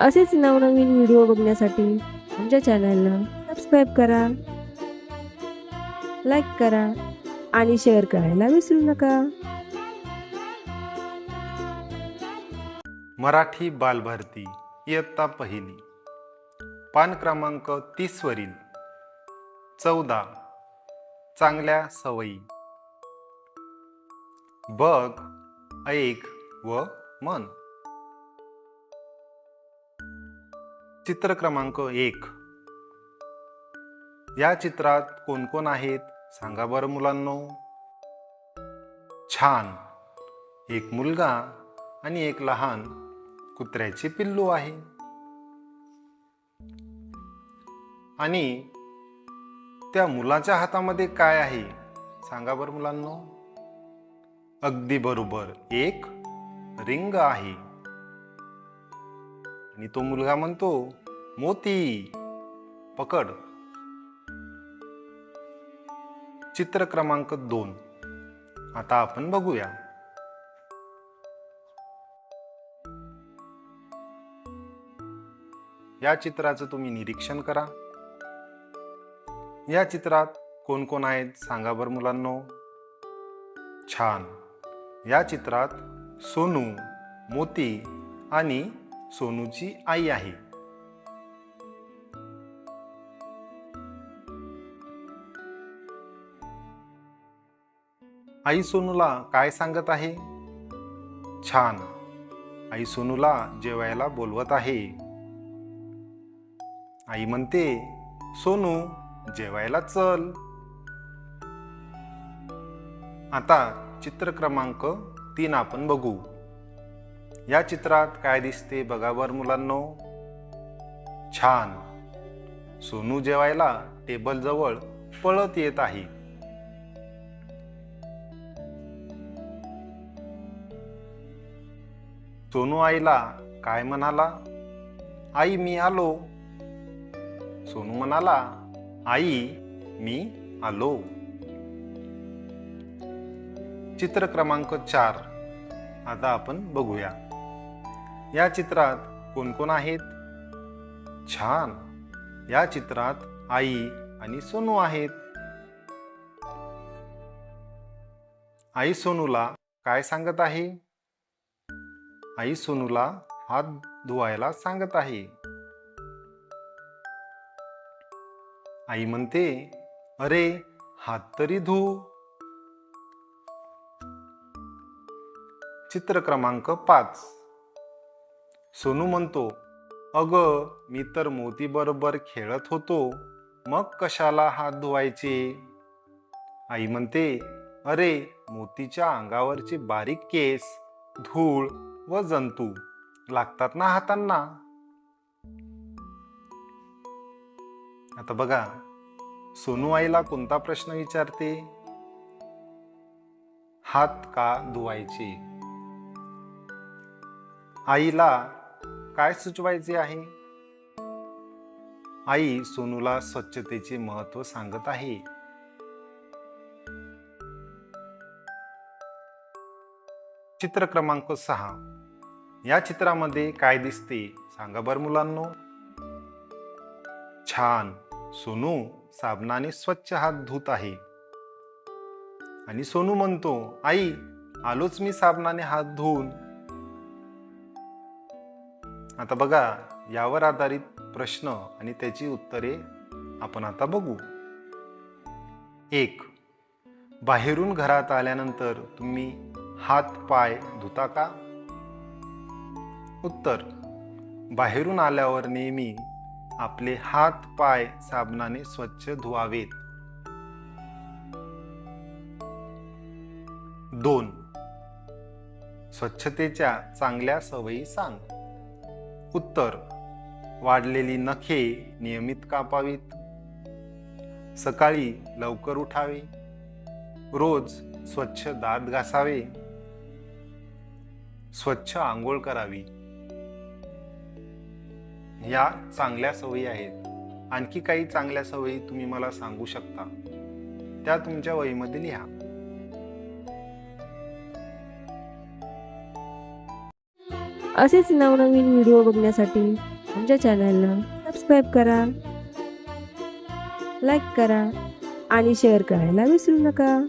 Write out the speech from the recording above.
असेच नवनवीन व्हिडिओ बघण्यासाठी आमच्या चॅनलला सबस्क्राईब करा लाईक करा आणि शेअर करायला विसरू नका. मराठी बालभारती इयत्ता पहिली. पान क्रमांक तीसवरील चौदा. चांगल्या सवयी. बघ ऐक व मन. चित्र क्रमांक एक. या चित्रात कोण कोण आहेत? सांगा बरं मुलांनो. छान. एक मुलगा आणि एक लहान कुत्र्याचे पिल्लू आहे. आणि त्या मुलाच्या हातामध्ये काय आहे? सांगा बरं मुलांनो. अगदी बरोबर. एक रिंग आहे. आणि तो मुलगा म्हणतो मोती. पकड. चित्र क्रमांक दोन. आता आपण बघूया. या चित्राचं तुम्ही निरीक्षण करा. या चित्रात कोण कोण आहेत सांगा बरं मुलांनो. छान. या चित्रात सोनू मोती आणि सोनूची आई आहे. आई सोनूला काय सांगत आहे? छान. आई सोनूला जेवायला बोलवत आहे. आई म्हणते सोनू जेवायला चल. आता चित्र क्रमांक तीन आपण बघू. या चित्रात काय दिसते बघा बर मुलांनो. छान. सोनू जेवायला टेबल जवळ पळत येत आहे. सोनू आईला काय म्हणाला? आई मी आलो. सोनू म्हणाला आई मी आलो. चित्र क्रमांक चार. आता आपण बघूया. या चित्रात कोण कोण आहेत? छान. या चित्रात आई आणि सोनू आहेत. आई सोनूला काय सांगत आहे? आई सोनूला हात धुवायला सांगत आहे. आई म्हणते अरे हात तरी धु. चित्र क्रमांक पाच. सोनू म्हणतो अग मी तर मोती बरोबर खेळत होतो. मग कशाला हात धुवायचे? आई म्हणते अरे मोतीच्या अंगावरचे बारीक केस धूळ व जंतू लागतात ना हातांना. आता बघा सोनू आईला कोणता प्रश्न विचारते? हात का धुवायचे? आईला काय सुचवायचे आहे? आई सोनूला स्वच्छतेचे महत्त्व सांगत आहे. चित्र क्रमांक सहा. या चित्रामध्ये काय दिसते सांगा बर मुलांनो. छान सोनू साबणाने स्वच्छ हात धुत आहे. आणि सोनू म्हणतो आई आलोच मी साबणाने हात धुवून. आता बघा यावर आधारित प्रश्न आणि त्याची उत्तरे आपण आता बघू. एक बाहेरून घरात आल्यानंतर तुम्ही हात पाय धुता का? उत्तर. बाहेरून आल्यावर नेहमी आपले हात पाय साबणाने स्वच्छ धुवावेत. दोन. स्वच्छतेच्या चांगल्या सवयी सांग. उत्तर. वाढलेली नखे नियमित कापावीत. सकाळी लवकर उठावे. रोज स्वच्छ दात घासावे. स्वच्छ आंघोळ करावी. या चांगल्या सवयी आहेत. आणखी काही चांगल्या सवयी तुम्ही मला सांगू शकता. त्या तुमच्या वहीमध्ये लिहा. असेच नवनवीन व्हिडिओ बघण्यासाठी आमच्या चॅनलला सबस्क्राईब करा. लाईक करा आणि शेअर करायला विसरू नका.